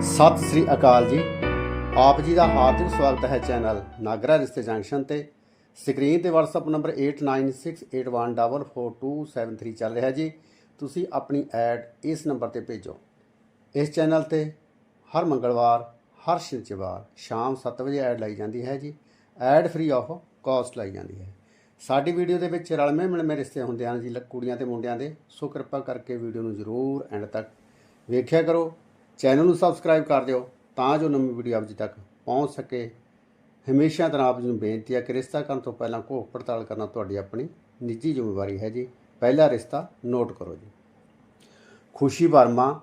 ਸਤਿ ਸ੍ਰੀ ਅਕਾਲ ਜੀ। ਆਪ ਜੀ ਦਾ ਹਾਰਦਿਕ ਸਵਾਗਤ ਹੈ ਚੈਨਲ ਨਾਗਰਾ ਰਿਸ਼ਤੇ ਜੰਕਸ਼ਨ ਤੇ। ਸਕਰੀਨ ਤੇ WhatsApp ਨੰਬਰ 8968144273 ਚੱਲ ਰਿਹਾ ਜੀ। ਤੁਸੀਂ ਆਪਣੀ ਐਡ ਇਸ ਨੰਬਰ ਤੇ ਭੇਜੋ। ਇਸ ਚੈਨਲ ਤੇ ਹਰ ਮੰਗਲਵਾਰ, ਹਰ ਸ਼ਨੀਚਰਵਾਰ ਸ਼ਾਮ 7 ਵਜੇ ਐਡ ਲਾਈ ਜਾਂਦੀ ਹੈ ਜੀ। ਐਡ ਫ੍ਰੀ ਆਫ ਕਾਸਟ ਲਾਈ ਜਾਂਦੀ ਹੈ। ਸਾਡੀ ਵੀਡੀਓ ਦੇ ਵਿੱਚ ਰਲਵੇਂ ਮਿਲਵੇਂ ਰਿਸ਼ਤੇ ਹੁੰਦੇ ਹਨ ਜੀ ਲ- ਕੁੜੀਆਂ ਤੇ ਮੁੰਡਿਆਂ ਦੇ। ਸੋ ਕਿਰਪਾ ਕਰਕੇ ਵੀਡੀਓ ਨੂੰ ਜ਼ਰੂਰ ਐਂਡ ਤੱਕ ਵੇਖਿਆ ਕਰੋ। ਚੈਨਲ ਨੂੰ ਸਬਸਕ੍ਰਾਈਬ ਕਰ ਦਿਓ ਤਾਂ ਜੋ ਨਵੀਂ ਵੀਡੀਓ ਆਪ ਜੀ ਤੱਕ ਪਹੁੰਚ ਸਕੇ। ਹਮੇਸ਼ਾ ਤਰ੍ਹਾਂ ਆਪ ਜੀ ਨੂੰ ਬੇਨਤੀ ਹੈ ਕਿ ਰਿਸ਼ਤਾ ਕਰਨ ਤੋਂ ਪਹਿਲਾਂ ਘੋਖ ਪੜਤਾਲ ਕਰਨਾ ਤੁਹਾਡੀ ਆਪਣੀ ਨਿੱਜੀ ਜ਼ਿੰਮੇਵਾਰੀ ਹੈ ਜੀ। ਪਹਿਲਾ ਰਿਸ਼ਤਾ ਨੋਟ ਕਰੋ ਜੀ। ਖੁਸ਼ੀ ਵਰਮਾ,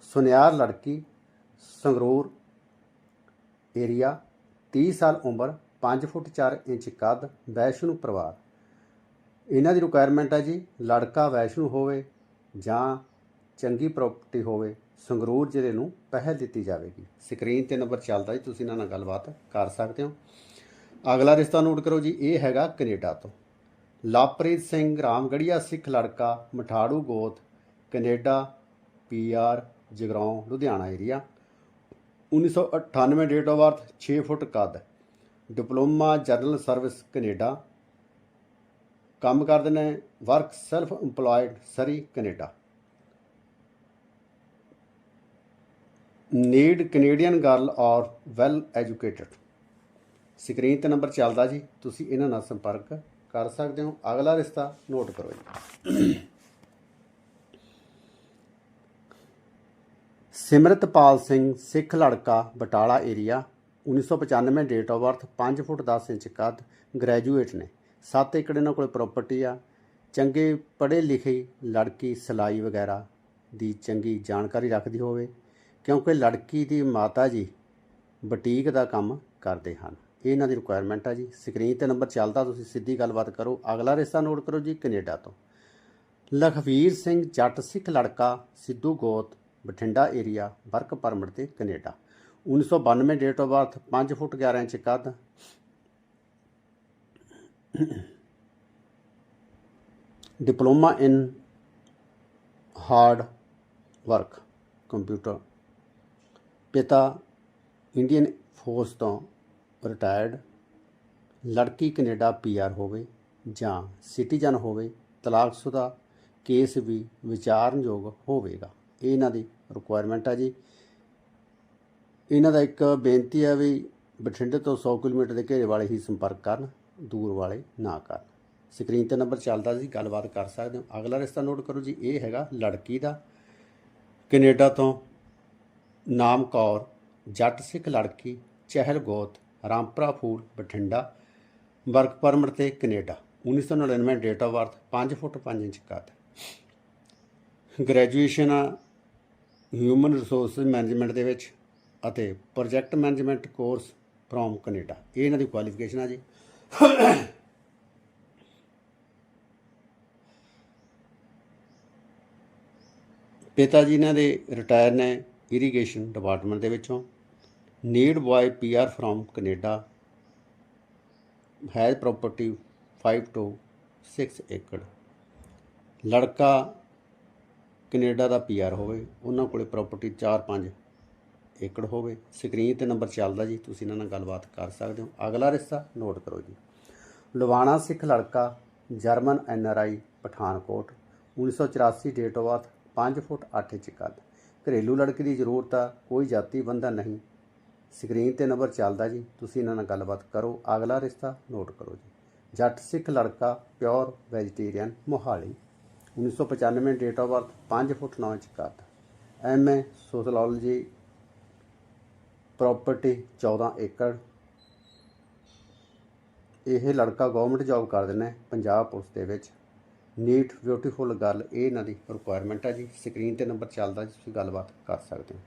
ਸੁਨਿਆਰ ਲੜਕੀ, ਸੰਗਰੂਰ ਏਰੀਆ 30 ਸਾਲ ਉਮਰ 5 ਫੁੱਟ 4 ਇੰਚ ਕੱਦ, ਵੈਸ਼ਨੂ ਪਰਿਵਾਰ। ਇਹਨਾਂ ਦੀ ਰਿਕੁਆਇਰਮੈਂਟ ਹੈ ਜੀ, ਲੜਕਾ ਵੈਸ਼ਨੂ ਹੋਵੇ ਜਾਂ ਚੰਗੀ ਪ੍ਰਾਪਰਟੀ ਹੋਵੇ। ਸੰਗਰੂਰ ਜ਼ਿਲ੍ਹੇ ਨੂੰ ਪਹਿਲ ਦਿੱਤੀ ਜਾਵੇਗੀ। ਸਕਰੀਨ ਤੇ ਨੰਬਰ ਚੱਲਦਾ ਜੀ, ਤੁਸੀਂ ਇਹਨਾਂ ਨਾਲ ਗੱਲਬਾਤ ਕਰ ਸਕਦੇ ਹੋ। ਅਗਲਾ ਰਿਸ਼ਤਾ ਨੋਟ ਕਰੋ ਜੀ, ਇਹ ਹੈਗਾ ਕੈਨੇਡਾ ਤੋਂ। ਲਵਪ੍ਰੀਤ ਸਿੰਘ ਰਾਮਗੜੀਆ ਸਿੱਖ ਲੜਕਾ, ਮਠਾੜੂ ਗੋਤ, Canada PR Jagraon Ludhiana area 1998 date of birth 6 foot ਕੱਦ। Diploma general service Canada. ਕੰਮ ਕਰਦੇ ਨੇ work self EMPLOYED Surrey Canada. Need Canadian girl or well educated screen ਤੇ ਨੰਬਰ ਚੱਲਦਾ ਜੀ। ਤੁਸੀਂ ਇਹਨਾਂ ਨਾਲ ਸੰਪਰਕ ਕਰ ਸਕਦੇ ਹੋ। ਅਗਲਾ ਰਿਸ਼ਤਾ ਨੋਟ ਕਰੋ ਜੀ। ਸਿਮਰਤਪਾਲ ਸਿੰਘ, ਸਿੱਖ ਲੜਕਾ, Batala area 1995 date of birth 5 foot 10 inch ਕੱਦ ਗ੍ਰੈਜੂਏਟ ਨੇ। 7 ਏਕੜ ਇਹਨਾਂ ਕੋਲ ਪ੍ਰਾਪਰਟੀ ਆ। ਚੰਗੇ ਪੜ੍ਹੇ ਲਿਖੇ ਲੜਕੀ ਸਿਲਾਈ ਵਗੈਰਾ ਦੀ ਚੰਗੀ ਜਾਣਕਾਰੀ ਰੱਖਦੀ ਹੋਵੇ। ਕਿਉਂਕਿ ਲੜਕੀ ਦੀ ਮਾਤਾ ਜੀ ਬੁਟੀਕ ਦਾ ਕੰਮ ਕਰਦੇ ਹਨ। ਇਹਨਾਂ ਦੀ ਰਿਕੁਆਇਰਮੈਂਟ ਆ ਜੀ। ਸਕਰੀਨ ਤੇ ਨੰਬਰ ਚੱਲਦਾ, ਤੁਸੀਂ ਸਿੱਧੀ ਗੱਲਬਾਤ ਕਰੋ। ਅਗਲਾ ਰਿਸ਼ਤਾ ਨੋਟ ਕਰੋ ਜੀ ਕੈਨੇਡਾ ਤੋਂ। ਲਖਵੀਰ ਸਿੰਘ ਜੱਟ ਸਿੱਖ ਲੜਕਾ, ਸਿੱਧੂ ਗੋਤ, ਬਠਿੰਡਾ ਏਰੀਆ ਵਰਕ ਪਰਮਿਟ ਤੇ Canada. 1992 date of birth 5 foot 11 inch ਕੱਦ। Diploma in hard work computer ਪਿਤਾ ਇੰਡੀਅਨ ਫੋਰਸ ਤੋਂ ਰਿਟਾਇਰਡ, ਲੜਕੀ ਕੈਨੇਡਾ ਪੀਆਰ ਹੋਵੇ ਜਾਂ ਸਿਟੀਜ਼ਨ ਹੋਵੇ, ਤਲਾਕਸ਼ੁਦਾ ਕੇਸ ਵੀ ਵਿਚਾਰਨਯੋਗ ਹੋਵੇਗਾ। ਇਹ ਇਹਨਾਂ ਦੀ ਰਿਕੁਆਇਰਮੈਂਟ ਆ ਜੀ। ਇਹਨਾਂ ਦਾ ਇੱਕ ਬੇਨਤੀ ਹੈ ਵੀ ਬਠਿੰਡੇ ਤੋਂ 100 ਕਿਲੋਮੀਟਰ ਦੇ ਘੇਰੇ ਵਾਲੇ ਹੀ ਸੰਪਰਕ ਕਰਨ, ਦੂਰ ਵਾਲੇ ਨਾ ਕਰਨ। ਸਕਰੀਨ ਤੇ ਨੰਬਰ ਚੱਲਦਾ ਜੀ, ਗੱਲਬਾਤ ਕਰ ਸਕਦੇ ਹੋ। ਅਗਲਾ ਰਿਸ਼ਤਾ ਨੋਟ ਕਰੋ ਜੀ, ਇਹ ਹੈਗਾ ਲੜਕੀ ਦਾ ਕੈਨੇਡਾ ਤੋਂ ਨਾਮ ਕੌਰ, ਜੱਟ ਸਿੱਖ ਲੜਕੀ, ਚਹਿਲ ਗੋਤ, ਰਾਮਪਰਾ ਫੂਲ, ਬਠਿੰਡਾ ਵਰਕ ਪਰਮਿਟ ਤੇ Canada 1999 date of birth 5 foot 5 inch ਕੱਦ ਗ੍ਰੈਜੂਏਸ਼ਨ ਆ ਹਿਊਮਨ ਰਿਸੋਰਸ ਮੈਨੇਜਮੈਂਟ ਦੇ ਵਿੱਚ ਅਤੇ project management course from Canada. ਇਹ ਇਹਨਾਂ ਦੀ ਕੁਆਲੀਫਿਕੇਸ਼ਨ ਆ ਜੀ। ਪਿਤਾ ਜੀ ਇਹਨਾਂ ਦੇ ਰਿਟਾਇਰ ਨੇ। ਇਰੀਗੇਸ਼ਨ ਡਿਪਾਰਟਮੈਂਟ ਦੇ ਵਿੱਚੋਂ। Need boy PR from Canada has property 5 ਤੋਂ 6 ਏਕੜ ਲੜਕਾ ਕੈਨੇਡਾ ਦਾ ਪੀਆਰ ਹੋਵੇ, ਉਹਨਾਂ ਕੋਲੇ ਪ੍ਰਾਪਰਟੀ 4-5 ਏਕੜ ਹੋਵੇ। ਸਕਰੀਨ ਤੇ ਨੰਬਰ ਚੱਲਦਾ ਜੀ, ਤੁਸੀਂ ਇਹਨਾਂ ਨਾਲ ਗੱਲਬਾਤ ਕਰ ਸਕਦੇ ਹੋ। ਅਗਲਾ ਰਿਸ਼ਤਾ ਨੋਟ ਕਰੋ ਜੀ। ਲਵਾਣਾ ਸਿੱਖ ਲੜਕਾ German NRI Pathankot. 1984 date of birth 5 foot 8 inch ਕੱਦ। ਘਰੇਲੂ ਲੜਕੀ ਦੀ ਜ਼ਰੂਰਤ ਆ, ਕੋਈ ਜਾਤੀ ਬੰਧਨ ਨਹੀਂ। ਸਕਰੀਨ ਤੇ ਨੰਬਰ ਚੱਲਦਾ ਜੀ, ਤੁਸੀਂ ਇਹਨਾਂ ਨਾਲ ਗੱਲਬਾਤ ਕਰੋ। ਅਗਲਾ ਰਿਸ਼ਤਾ ਨੋਟ ਕਰੋ ਜੀ। ਜੱਟ ਸਿੱਖ ਲੜਕਾ, pure vegetarian Mohali. 1995 date of birth 5 foot 9 inch ਕੱਦ ਐਮਏ ਸੋਸ਼ਲੋਜੀ ਪ੍ਰਾਪਰਟੀ 14 ਏਕੜ। ਇਹ ਲੜਕਾ ਗਵਰਨਮੈਂਟ ਜੌਬ ਕਰ ਦਿੰਦਾ ਪੰਜਾਬ ਪੁਲਿਸ ਦੇ ਵਿੱਚ। ਨੀਟ ਬਿਊਟੀਫੁਲ ਗੱਲ ਇਹ ਇਹਨਾਂ ਦੀ ਰਿਕੁਆਇਰਮੈਂਟ ਹੈ ਜੀ। ਸਕਰੀਨ ਤੇ ਨੰਬਰ ਚੱਲਦਾ ਜੀ, ਤੁਸੀਂ ਗੱਲਬਾਤ ਕਰ ਸਕਦੇ ਹੋ।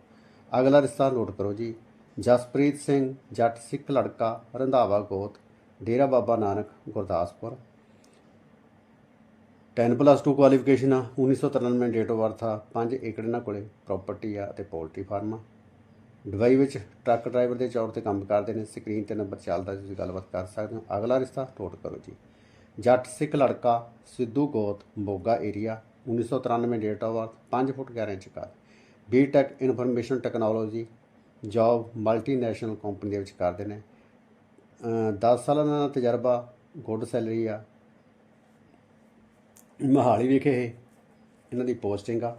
ਅਗਲਾ ਰਿਸ਼ਤਾ ਨੋਟ ਕਰੋ ਜੀ। ਜਸਪ੍ਰੀਤ ਸਿੰਘ, ਜੱਟ ਸਿੱਖ ਲੜਕਾ, ਰੰਧਾਵਾ ਗੋਤ, ਡੇਰਾ ਬਾਬਾ ਨਾਨਕ, ਗੁਰਦਾਸਪੁਰ। 10 ਪਲੱਸ 2 ਕੁਆਲੀਫਿਕੇਸ਼ਨ ਆ 1993 ਡੇਟ ਆਫ ਬਰਥ ਆ 5 ਏਕੜ ਇਹਨਾਂ ਕੋਲੇ ਪ੍ਰਾਪਰਟੀ ਆ ਤੇ ਪੋਲਟਰੀ ਫਾਰਮ ਆ। ਦੁਬਈ ਵਿੱਚ ਟਰੱਕ ਡਰਾਈਵਰ ਦੇ ਤੌਰ ਤੇ ਕੰਮ ਕਰਦੇ ਨੇ। ਸਕਰੀਨ ਤੇ ਨੰਬਰ ਚੱਲਦਾ ਤੁਸੀਂ ਗੱਲਬਾਤ ਕਰ ਸਕਦੇ ਹੋ। ਅਗਲਾ ਰਿਸ਼ਤਾ ਨੋਟ ਕਰੋ ਜੀ। ਜੱਟ ਸਿੱਖ ਲੜਕਾ ਸਿੱਧੂ ਗੋਤ Moga area 1993 date of birth 5 foot 11 inch ਕੱਦ B Tech information technology job multinational company ਦੇ ਵਿੱਚ ਕਰਦੇ ਨੇ। 10 ਸਾਲਾਂ ਦਾ ਤਜਰਬਾ ਗੁੱਡ ਸੈਲਰੀ ਆ। ਮਹਾਲੀ ਵਿਖੇ ਇਹਨਾਂ ਦੀ ਪੋਸਟਿੰਗ ਆ।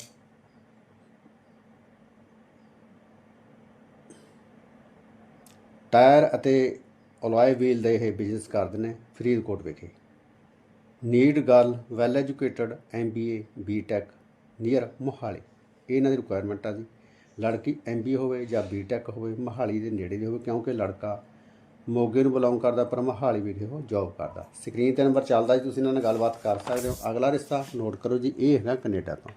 ਟਾਇਰ ਅਤੇ ਅਲੋਏ ਵੀਲ ਦੇ ਇਹ ਬਿਜ਼ਨਸ ਕਰਦੇ ਨੇ, ਫਰੀਦਕੋਟ ਵਿਖੇ। Need girl well educated MBA B Tech near Mohali ਇਹ ਇਹਨਾਂ ਦੀ ਰਿਕੁਆਇਰਮੈਂਟ ਆ ਜੀ। ਲੜਕੀ ਐਮਬੀਏ ਹੋਵੇ ਜਾਂ ਬੀਟੈਕ ਹੋਵੇ, ਮੋਹਾਲੀ ਦੇ ਨੇੜੇ ਦੀ ਹੋਵੇ, ਕਿਉਂਕਿ ਲੜਕਾ ਮੋਗੇ ਨੂੰ ਬਿਲੋਂਗ ਕਰਦਾ, ਪਰ ਮੋਹਾਲੀ ਵਿਖੇ ਉਹ ਜੌਬ ਕਰਦਾ। ਸਕਰੀਨ ਤੇ ਨੰਬਰ ਚੱਲਦਾ ਜੀ, ਤੁਸੀਂ ਇਹਨਾਂ ਨਾਲ ਗੱਲਬਾਤ ਕਰ ਸਕਦੇ ਹੋ। ਅਗਲਾ ਰਿਸ਼ਤਾ ਨੋਟ ਕਰੋ ਜੀ, ਇਹ ਹੈਗਾ ਕੈਨੇਡਾ ਤੋਂ।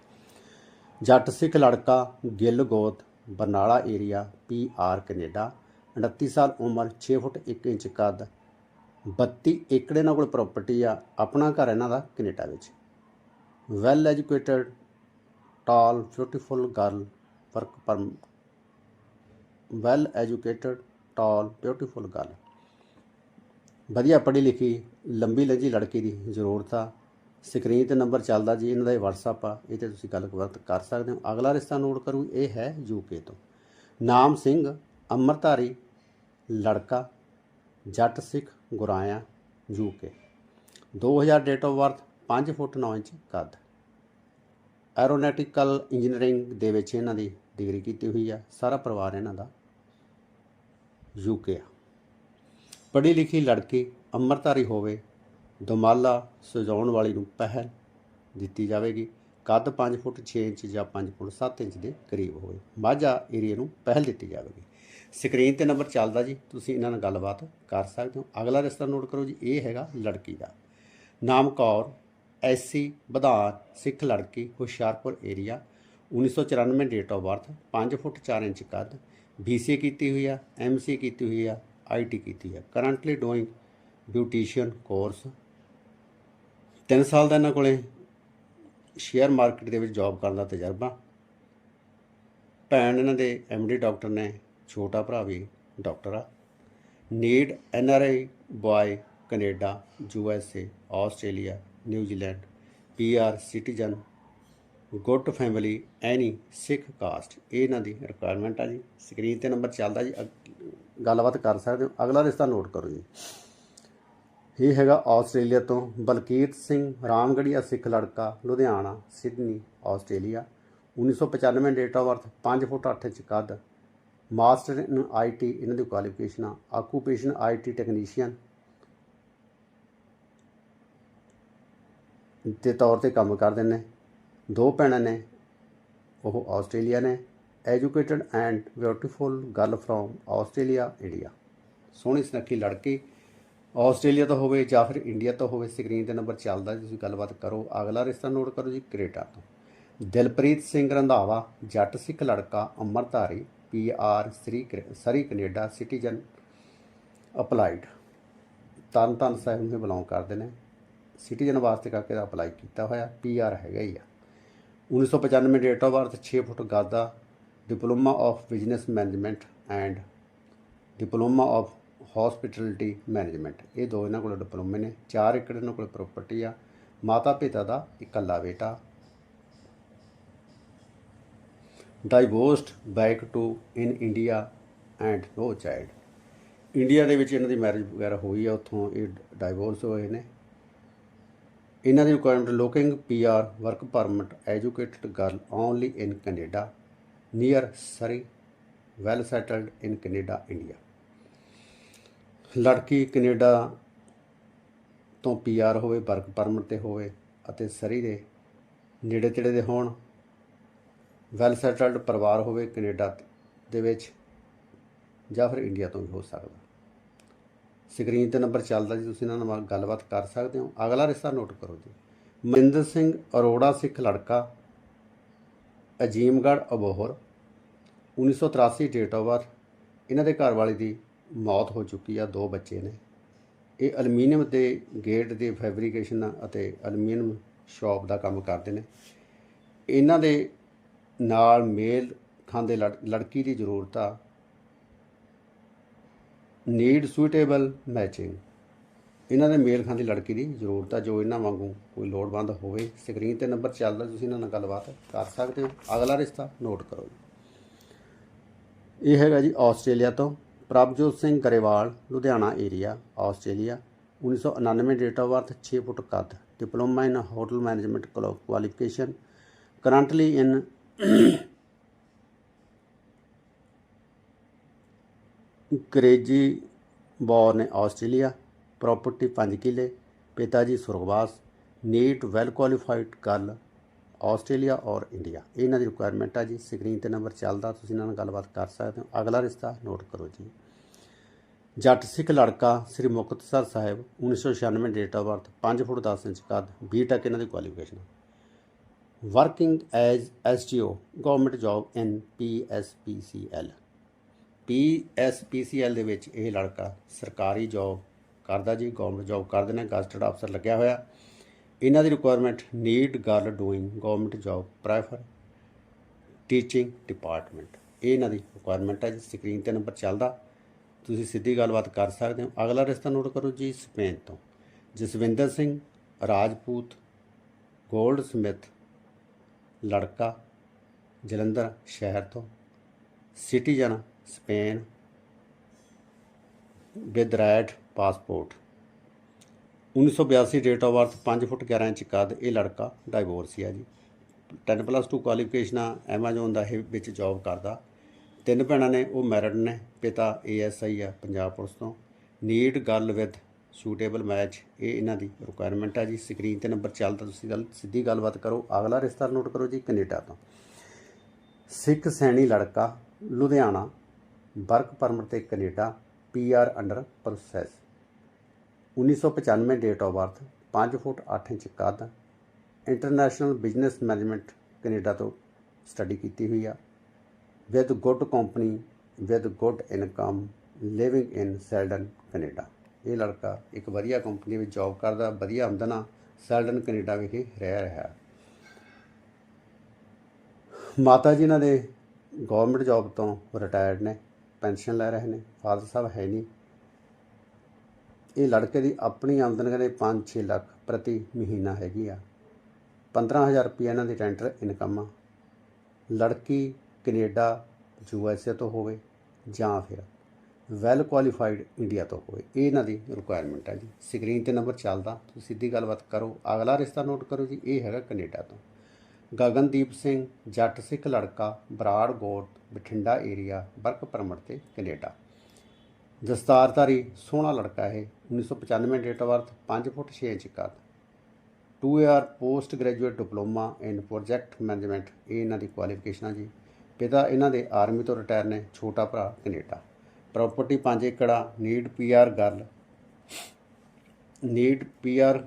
ਜੱਟ ਸਿੱਖ ਲੜਕਾ ਗਿੱਲ ਗੋਤ, Barnala area P R Canada 29 ਸਾਲ ਉਮਰ 6 ਫੁੱਟ 1 ਇੰਚ ਕੱਦ 32 ਏਕੜ ਇਹਨਾਂ ਕੋਲ ਪ੍ਰਾਪਰਟੀ ਆ, ਆਪਣਾ ਘਰ ਇਹਨਾਂ ਦਾ ਕੈਨੇਡਾ ਵਿੱਚ। Well educated tall beautiful girl work permit well educated tall beautiful girl ਵਧੀਆ ਪੜ੍ਹੀ ਲਿਖੀ, ਲੰਬੀ ਲੰਜੀ ਲੜਕੀ ਦੀ ਜ਼ਰੂਰਤ ਆ। ਸਕਰੀਨ ਤੇ ਨੰਬਰ ਚੱਲਦਾ ਜੀ, ਇਹਨਾਂ ਦਾ ਇਹ WhatsApp ਆ, ਇਹ ਤੇ ਤੁਸੀਂ ਗੱਲਬਾਤ ਕਰ ਸਕਦੇ ਹੋ। ਅਗਲਾ ਰਿਸ਼ਤਾ ਨੋਟ ਕਰੂ, ਇਹ ਹੈ ਯੂਕੇ ਤੋਂ। ਨਾਮ ਸਿੰਘ, ਅੰਮ੍ਰਿਤਧਾਰੀ, ਲੜਕਾ, Jatt Sikh Guraya UK 2000 date of birth 5 foot 9 inch ਕੱਦ। ਐਰੋਨੈਟਿਕਲ ਇੰਜੀਨੀਅਰਿੰਗ ਦੇ ਵਿੱਚ ਇਹਨਾਂ ਦੀ ਡਿਗਰੀ ਕੀਤੀ ਹੋਈ ਆ। ਸਾਰਾ ਪਰਿਵਾਰ ਇਹਨਾਂ ਦਾ ਯੂਕੇ ਆ ਪੜ੍ਹੀ ਲਿਖੀ ਲੜਕੀ ਅੰਮ੍ਰਿਤਧਾਰੀ ਹੋਵੇ, ਦਮਾਲਾ ਸਜਾਉਣ ਵਾਲੀ ਨੂੰ ਪਹਿਲ ਦਿੱਤੀ ਜਾਵੇਗੀ। ਕੱਦ 5 ਫੁੱਟ 6 ਇੰਚ ਜਾਂ 5 ਫੁੱਟ 7 ਇੰਚ ਦੇ ਕਰੀਬ ਹੋਵੇ। ਮਾਝਾ ਏਰੀਆ ਨੂੰ ਪਹਿਲ ਦਿੱਤੀ ਜਾਵੇਗੀ। ਸਕਰੀਨ ਤੇ ਨੰਬਰ ਚੱਲਦਾ ਜੀ, ਤੁਸੀਂ ਇਹਨਾਂ ਨਾਲ ਗੱਲਬਾਤ ਕਰ ਸਕਦੇ ਹੋ। ਅਗਲਾ ਰਿਸ਼ਤਾ ਨੋਟ ਕਰੋ ਜੀ, ਇਹ ਹੈਗਾ ਲੜਕੀ ਦਾ। ਨਾਮ ਕੌਰ ਐਸਸੀ ਵਧਾਨ ਸਿੱਖ ਲੜਕੀ, Hoshiarpur area 1994 date of birth 5 foot 4 inch ਕੱਦ ਬੀਸੀਏ ਕੀਤੀ ਹੋਈ ਆ ਐਮਸੀ ਕੀਤੀ ਹੋਈ ਆ ਆਈਟੀ ਕੀਤੀ ਆ। ਕਰੰਟਲੀ ਡੂਇੰਗ ਬਿਊਟੀਸ਼ੀਅਨ ਕੋਰਸ 3 ਸਾਲ ਦਾ ਇਹਨਾਂ ਕੋਲੇ ਸ਼ੇਅਰ ਮਾਰਕੀਟ ਦੇ ਵਿੱਚ ਜੌਬ ਕਰਨ ਦਾ ਤਜਰਬਾ। ਭੈਣ ਇਹਨਾਂ ਦੇ ਐਮਡੀ ਡਾਕਟਰ ਨੇ ਛੋਟਾ ਭਰਾ ਵੀ ਡਾਕਟਰ ਆ। ਨੀਡ ਐਨਆਰਆਈ ਬॉय ਕੈਨੇਡਾ ਏ Australia New Zealand P R citizen good family any Sikh caste ਇਹ ਇਹਨਾਂ ਦੀ ਰਿਕੁਆਇਰਮੈਂਟ ਆ ਜੀ। ਸਕਰੀਨ ਤੇ ਨੰਬਰ ਚੱਲਦਾ ਜੀ। ਅਗ- ਗੱਲਬਾਤ ਕਰ ਸਕਦੇ ਹੋ। ਅਗਲਾ ਰਿਸ਼ਤਾ ਨੋਟ ਕਰੋ ਜੀ। ਇਹ ਹੈਗਾ ਆਸਟ੍ਰੇਲੀਆ ਤੋਂ ਬਲਕੀਤ ਸਿੰਘ ਰਾਮਗੜੀਆ ਸਿੱਖ ਲੜਕਾ, Ludhiana Sydney Australia 1995 date of birth 5 foot 8 inch ਕੱਦ। ਮਾਸਟਰ ਇਨ ਆਈਟੀ ਇਹਨਾਂ ਦੀ ਕੁਆਲੀਫਿਕੇਸ਼ਨ ਆ ਆਕੂਪੇਸ਼ਨ ਆਈਟੀ ਟੈਕਨੀਸ਼ੀਅਨ ਦੇ ਤੌਰ ਤੇ ਕੰਮ ਕਰਦੇ ਨੇ। ਦੋ ਭੈਣਾਂ ਨੇ, ਉਹ ਆਸਟ੍ਰੇਲੀਆ ਨੇ। Educated and beautiful girl from Australia India ਸੋਹਣੀ ਸੁਨੱਖੀ ਲੜਕੀ, ਆਸਟ੍ਰੇਲੀਆ ਤੋਂ ਹੋਵੇ ਜਾਂ ਫਿਰ ਇੰਡੀਆ ਤੋਂ ਹੋਵੇ ਸਕਰੀਨ ਤੇ ਨੰਬਰ ਚੱਲਦਾ ਤੁਸੀਂ ਗੱਲਬਾਤ ਕਰੋ। ਅਗਲਾ ਰਿਸ਼ਤਾ ਨੋਟ ਕਰੋ ਜੀ, ਕ੍ਰੇਟਾ ਤੋਂ। ਦਿਲਪ੍ਰੀਤ ਸਿੰਘ ਰੰਧਾਵਾ, ਜੱਟ ਸਿੱਖ ਲੜਕਾ, ਅੰਮ੍ਰਿਤਧਾਰੀ। ਪੀ ਆਰ ਸ੍ਰੀ ਕੈ- Surrey Canada citizen applied. Tarn Taran Sahib ਨੂੰ ਬਿਲੋਂਗ ਕਰਦੇ ਨੇ। ਸਿਟੀਜ਼ਨ ਵਾਸਤੇ ਕਰਕੇ ਦਾ ਅਪਲਾਈ ਕੀਤਾ ਹੋਇਆ, ਪੀ ਆਰ ਹੈਗਾ ਹੀ ਆ। 1995 date of birth 6 foot ਗਾਦਾ, diploma of business management and diploma of hospitality management. ਇਹ ਦੋ ਇਹਨਾਂ ਕੋਲ ਡਿਪਲੋਮੇ ਨੇ 4 ਏਕੜ ਇਹਨਾਂ ਕੋਲ ਪ੍ਰਾਪਰਟੀ ਆ। ਮਾਤਾ ਪਿਤਾ ਦਾ ਇਕੱਲਾ ਬੇਟਾ divorced back to in India and no child India ਦੇ ਵਿੱਚ ਇਹਨਾਂ ਦੀ ਮੈਰਿਜ ਵਗੈਰਾ ਹੋਈ ਆ, ਉੱਥੋਂ ਇਹ ਡਾਈਵੋਰਸ ਹੋਏ ਨੇ। ਇਹਨਾਂ ਦੀ requirement looking PR work permit educated girl only in Canada near Surrey well settled in Canada India ਲੜਕੀ ਕੈਨੇਡਾ ਤੋਂ ਪੀਆਰ ਹੋਵੇ ਵਰਕ ਪਰਮਿਟ ਤੇ ਹੋਵੇ ਅਤੇ ਸਰੀ ਦੇ ਨੇੜੇ ਤੇੜੇ ਦੇ ਹੋਣ ਵੈਲ ਸੈਟਲਡ ਪਰਿਵਾਰ ਹੋਵੇ ਕੈਨੇਡਾ ਦੇ ਵਿੱਚ ਜਾਂ ਫਿਰ ਇੰਡੀਆ ਤੋਂ ਵੀ ਹੋ ਸਕਦਾ। ਸਕਰੀਨ ਤੇ ਨੰਬਰ ਚੱਲਦਾ ਜੀ, ਤੁਸੀਂ ਇਹਨਾਂ ਨਾਲ ਗੱਲਬਾਤ ਕਰ ਸਕਦੇ ਹੋ। ਅਗਲਾ ਰਿਸ਼ਤਾ ਨੋਟ ਕਰੋ ਜੀ। ਮਨਿੰਦਰ ਸਿੰਘ ਅਰੋੜਾ ਸਿੱਖ ਲੜਕਾ, Azimgarh, Abohar 1983 date of birth ਇਹਨਾਂ ਦੇ ਘਰ ਵਾਲੇ ਦੀ ਮੌਤ ਹੋ ਚੁੱਕੀ ਆ, ਦੋ ਬੱਚੇ ਨੇ। ਇਹ ਐਲੂਮੀਨੀਅਮ ਦੇ ਗੇਟ ਦੇ ਫੈਬਰੀਕੇਸ਼ਨ ਅਤੇ ਐਲੂਮੀਨੀਅਮ ਸ਼ਾਪ ਦਾ ਕੰਮ ਕਰਦੇ ਨੇ। ਇਹਨਾਂ ਦੇ ਨਾਲ ਮੇਲ ਖਾਂਦੇ ਲੜ- ਲੜਕੀ ਦੀ ਜ਼ਰੂਰਤ ਆ। ਨੀਡ ਸੁਇਟੇਬਲ ਮੈਚਿੰਗ ਇਹਨਾਂ ਦੇ ਮੇਲ ਖਾਂਦੀ ਲੜਕੀ ਦੀ ਜ਼ਰੂਰਤ ਆ, ਜੋ ਇਹਨਾਂ ਵਾਂਗੂ ਕੋਈ ਲੋੜਵੰਦ ਹੋਵੇ। ਸਕਰੀਨ ਤੇ ਨੰਬਰ ਚੱਲਦਾ, ਤੁਸੀਂ ਇਹਨਾਂ ਨਾਲ ਗੱਲਬਾਤ ਕਰ ਸਕਦੇ ਹੋ। ਅਗਲਾ ਰਿਸ਼ਤਾ ਨੋਟ ਕਰੋ ਇਹ ਹੈਗਾ ਜੀ ਆਸਟ੍ਰੇਲੀਆ ਤੋਂ Prabhjot Singh Grewal, Ludhiana area Australia. 1999 date of birth 6 foot ਕੱਦ diploma in hotel management qualification currently in Angrezi born Australia, property 5 ਕਿੱਲੇ, ਪਿਤਾ ਜੀ ਸੁਰਗਵਾਸ, neat well qualified girl Australia or India. ਇਹਨਾਂ ਦੀ ਰਿਕੁਆਇਰਮੈਂਟ ਆ ਜੀ ਸਕਰੀਨ ਤੇ ਨੰਬਰ ਚੱਲਦਾ, ਤੁਸੀਂ ਇਹਨਾਂ ਨਾਲ ਗੱਲਬਾਤ ਕਰ ਸਕਦੇ ਹੋ। ਅਗਲਾ ਰਿਸ਼ਤਾ ਨੋਟ ਕਰੋ ਜੀ। ਜੱਟ ਸਿੱਖ ਲੜਕਾ Sri Muktsar Sahib 1996 date of birth 5 foot 10 inch ਕੱਦ ਬੀਟੈਕ ਇਹਨਾਂ ਦੀ qualification working as STO government job in PSPCL PSPCL ਦੇ ਵਿੱਚ ਇਹ ਲੜਕਾ ਸਰਕਾਰੀ ਜੌਬ ਕਰਦਾ ਜੀ ਗਵਰਨਮੈਂਟ ਜੌਬ ਕਰਦੇ ਨੇ, ਗਸਟਡ ਅਫਸਰ ਲੱਗਿਆ ਹੋਇਆ। ਇਹਨਾਂ ਦੀ requirement need girl doing government job prefer teaching department ਇਹ ਇਹਨਾਂ ਦੀ ਰਿਕੁਆਇਰਮੈਂਟ ਹੈ ਜੀ ਸਕਰੀਨ ਤੇ ਨੰਬਰ ਚੱਲਦਾ। ਤੁਸੀਂ ਸਿੱਧੀ ਗੱਲਬਾਤ ਕਰ ਸਕਦੇ ਹੋ। ਅਗਲਾ ਰਿਸ਼ਤਾ ਨੋਟ ਕਰੋ ਜੀ, ਸਪੇਨ ਤੋਂ। ਜਸਵਿੰਦਰ ਸਿੰਘ, ਰਾਜਪੂਤ, ਗੋਲਡ ਸਮਿਥ ਲੜਕਾ, ਜਲੰਧਰ ਸ਼ਹਿਰ ਤੋਂ, citizen Spain with red passport 1982 date of birth 5 foot 11 inch ਕੱਦ, ਇਹ ਲੜਕਾ ਡਾਈਵੋਰਸੀ ਆ ਜੀ। 10 ਪਲੱਸ 2 ਕੁਆਲੀਫਿਕੇਸ਼ਨਾਂ ਆ ਐਮਾਜ਼ੋਨ ਦਾ ਇਹ ਵਿੱਚ ਜੌਬ ਕਰਦਾ। ਤਿੰਨ ਭੈਣਾਂ ਨੇ, ਉਹ ਮੈਰਿਡ ਨੇ, ਪਿਤਾ ਏਐਸਆਈ ਆ, ਪੰਜਾਬ ਪੁਲਿਸ ਤੋਂ। Need girl with suitable match, ਇਹ ਇਹਨਾਂ ਦੀ ਰਿਕੁਆਇਰਮੈਂਟ ਆ ਜੀ। ਸਕਰੀਨ ਤੇ ਨੰਬਰ ਚੱਲਦਾ, ਤੁਸੀਂ ਗੱਲ ਸਿੱਧੀ ਗੱਲਬਾਤ ਕਰੋ। ਅਗਲਾ ਰਿਸ਼ਤਾ ਨੋਟ ਕਰੋ ਜੀ ਕੈਨੇਡਾ ਤੋਂ। ਸਿੱਖ ਸੈਣੀ ਲੜਕਾ, ਲੁਧਿਆਣਾ, ਵਰਕ ਪਰਮਿਟ ਤੇ Canada PR under process 1995 date of birth 5 foot 8 inch ਕੱਦ। ਇੰਟਰਨੈਸ਼ਨਲ ਬਿਜ਼ਨਸ ਮੈਨੇਜਮੈਂਟ ਕੈਨੇਡਾ ਤੋਂ ਸਟੱਡੀ ਕੀਤੀ ਹੋਈ ਆ। With good company with good income living in Seldon Canada. ਇਹ ਲੜਕਾ ਇੱਕ ਵਧੀਆ ਕੰਪਨੀ ਵਿੱਚ ਜੌਬ ਕਰਦਾ, ਵਧੀਆ ਆਮਦਨ ਆ ਸੈਲਡਨ ਕੈਨੇਡਾ ਵਿਖੇ ਰਹਿ ਰਿਹਾ। ਮਾਤਾ ਜੀ ਇਹਨਾਂ ਦੇ ਗਵਰਨਮੈਂਟ ਜੌਬ ਤੋਂ ਰਿਟਾਇਰਡ ਨੇ ਪੈਨਸ਼ਨ ਲੈ ਰਹੇ ਨੇ ਫਾਦਰ ਸਾਹਿਬ ਹੈ ਨਹੀਂ। ਇਹ ਲੜਕੇ ਦੀ ਆਪਣੀ ਆਮਦਨ ਕਹਿੰਦੇ 5-6 ਲੱਖ ਪ੍ਰਤੀ ਮਹੀਨਾ ਹੈਗੀ ਆ। 15000 ਰੁਪਏ ਇਹਨਾਂ ਦੀ ਰੈਂਟਰ ਇਨਕਮ ਆ। ਲੜਕੀ ਕੈਨੇਡਾ, ਯੂ ਐਸ ਏ ਤੋਂ ਹੋਵੇ ਜਾਂ ਫਿਰ ਵੈਲ ਕੁਆਲੀਫਾਈਡ ਇੰਡੀਆ ਤੋਂ ਹੋਵੇ, ਇਹ ਇਹਨਾਂ ਦੀ ਰਿਕੁਆਇਰਮੈਂਟ ਹੈ ਜੀ। ਸਕਰੀਨ ਤੇ ਨੰਬਰ ਚੱਲਦਾ, ਤੁਸੀਂ ਸਿੱਧੀ ਗੱਲਬਾਤ ਕਰੋ। ਅਗਲਾ ਰਿਸ਼ਤਾ ਨੋਟ ਕਰੋ ਜੀ, ਇਹ ਹੈਗਾ ਕੈਨੇਡਾ ਤੋਂ। ਗਗਨਦੀਪ ਸਿੰਘ, ਜੱਟ ਸਿੱਖ ਲੜਕਾ, ਬਰਾੜ ਗੋਟ, ਬਠਿੰਡਾ ਏਰੀਆ ਵਰਕ ਪਰਮਿਟ ਤੇ ਕੈਨੇਡਾ। ਦਸਤਾਰਧਾਰੀ, ਸੋਹਣਾ ਲੜਕਾ ਹੈ 1995 date of birth 5 foot 6 inch ਕੱਦ 2 year post graduate diploma in project management ਇਹ ਇਹਨਾਂ ਦੀ ਕੁਆਲੀਫਿਕੇਸ਼ਨਾਂ ਜੀ। ਪਿਤਾ ਇਹਨਾਂ ਦੇ ਆਰਮੀ ਤੋਂ ਰਿਟਾਇਰ ਨੇ, ਛੋਟਾ ਭਰਾ Canada. Property 5 ਏਕੜਾ, need PR girl need PR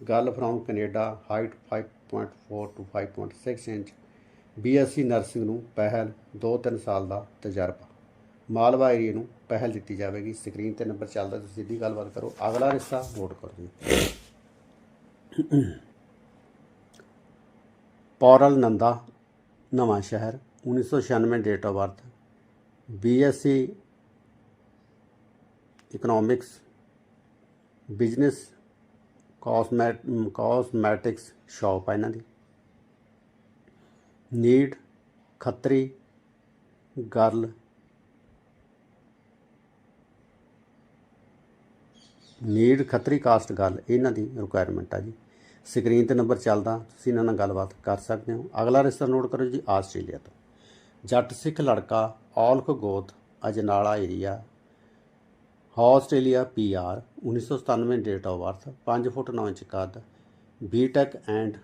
girl from Canada height 5.4 to 5.6 inch. BSc nursing ਨੂੰ ਪਹਿਲ 2-3 ਸਾਲ ਦਾ ਤਜਰਬਾ। ਮਾਲਵਾ ਏਰੀਆ ਨੂੰ ਪਹਿਲ ਦਿੱਤੀ ਜਾਵੇਗੀ। ਸਕਰੀਨ ਤੇ ਨੰਬਰ ਚੱਲਦਾ ਤੁਸੀਂ ਸਿੱਧੀ ਗੱਲਬਾਤ ਕਰੋ। ਅਗਲਾ ਰਿਸ਼ਤਾ ਨੋਟ ਕਰ ਦਿਓ ਪੌਰਲ Nanda Nawanshahr 1996 date of birth BSc economics business cosmet cosmetics shop ਹੈ ਇਹਨਾਂ ਦੀ। Need Khatri girl need Khatri caste ਗੱਲ ਇਹਨਾਂ ਦੀ ਰਿਕੁਆਇਰਮੈਂਟ ਆ ਜੀ। ਸਕਰੀਨ ਤੇ ਨੰਬਰ ਚੱਲਦਾ, ਤੁਸੀਂ ਇਹਨਾਂ ਨਾਲ ਗੱਲਬਾਤ ਕਰ ਸਕਦੇ ਹੋ। ਅਗਲਾ ਰਿਸ਼ਤਾ ਨੋਟ ਕਰੋ ਜੀ, ਆਸਟ੍ਰੇਲੀਆ ਤੋਂ। ਜੱਟ ਸਿੱਖ ਲੜਕਾ, ਔਲਖ ਗੋਤ, Ajnala area Australia PR 1997 date of birth 5 foot 9 inch ਕੱਦ ਬੀਟੈਕ ਐਂਡ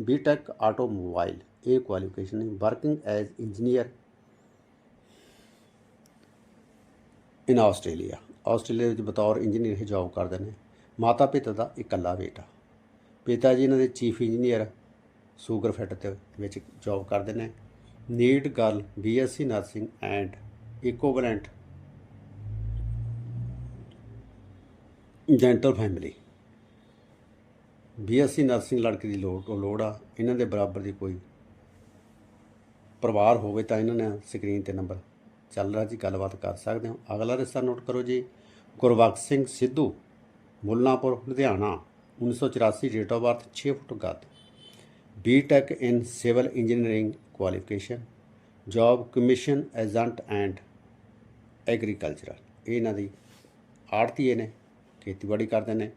ਬੀਟੈਕ ਆਟੋਮੋਬਾਈਲ ਇਹ ਕੁਆਲੀਫਿਕੇਸ਼ਨ ਹੈ working as engineer in Australia Australia ਵਿੱਚ ਬਤੌਰ ਇੰਜੀਨੀਅਰ ਹੀ ਜੌਬ ਕਰਦੇ ਨੇ। ਮਾਤਾ ਪਿਤਾ ਦਾ ਇਕੱਲਾ ਬੇਟਾ। ਪਿਤਾ ਜੀ ਇਹਨਾਂ ਦੇ ਚੀਫ ਇੰਜੀਨੀਅਰ ਸ਼ੂਗਰ ਫੈਟ ਤੇ ਵਿੱਚ ਜੌਬ ਕਰਦੇ ਨੇ। Neat girl BSc nursing and equivalent gentle family. BSc nursing ਲੜਕੀ ਦੀ ਲੋੜ ਲੋੜ ਆ, ਇਹਨਾਂ ਦੇ ਬਰਾਬਰ ਦੀ ਕੋਈ ਪਰਿਵਾਰ ਹੋਵੇ ਤਾਂ ਇਹਨਾਂ ਨੇ ਸਕਰੀਨ ਤੇ ਨੰਬਰ ਚੱਲ ਰਿਹਾ ਜੀ, ਗੱਲਬਾਤ ਕਰ ਸਕਦੇ ਹੋ। ਅਗਲਾ ਰਿਸ਼ਤਾ ਨੋਟ ਕਰੋ ਜੀ। Gurbakhsh Singh Sidhu, Mullanpur, Ludhiana 1984 date of birth 6 foot ਕੱਦ BTech in civil engineering qualification job commission agent and agricultural ਇਹਨਾਂ ਦੀ ਆੜਤੀਏ ਨੇ। ਖੇਤੀਬਾੜੀ ਕਰਦੇ ਨੇ।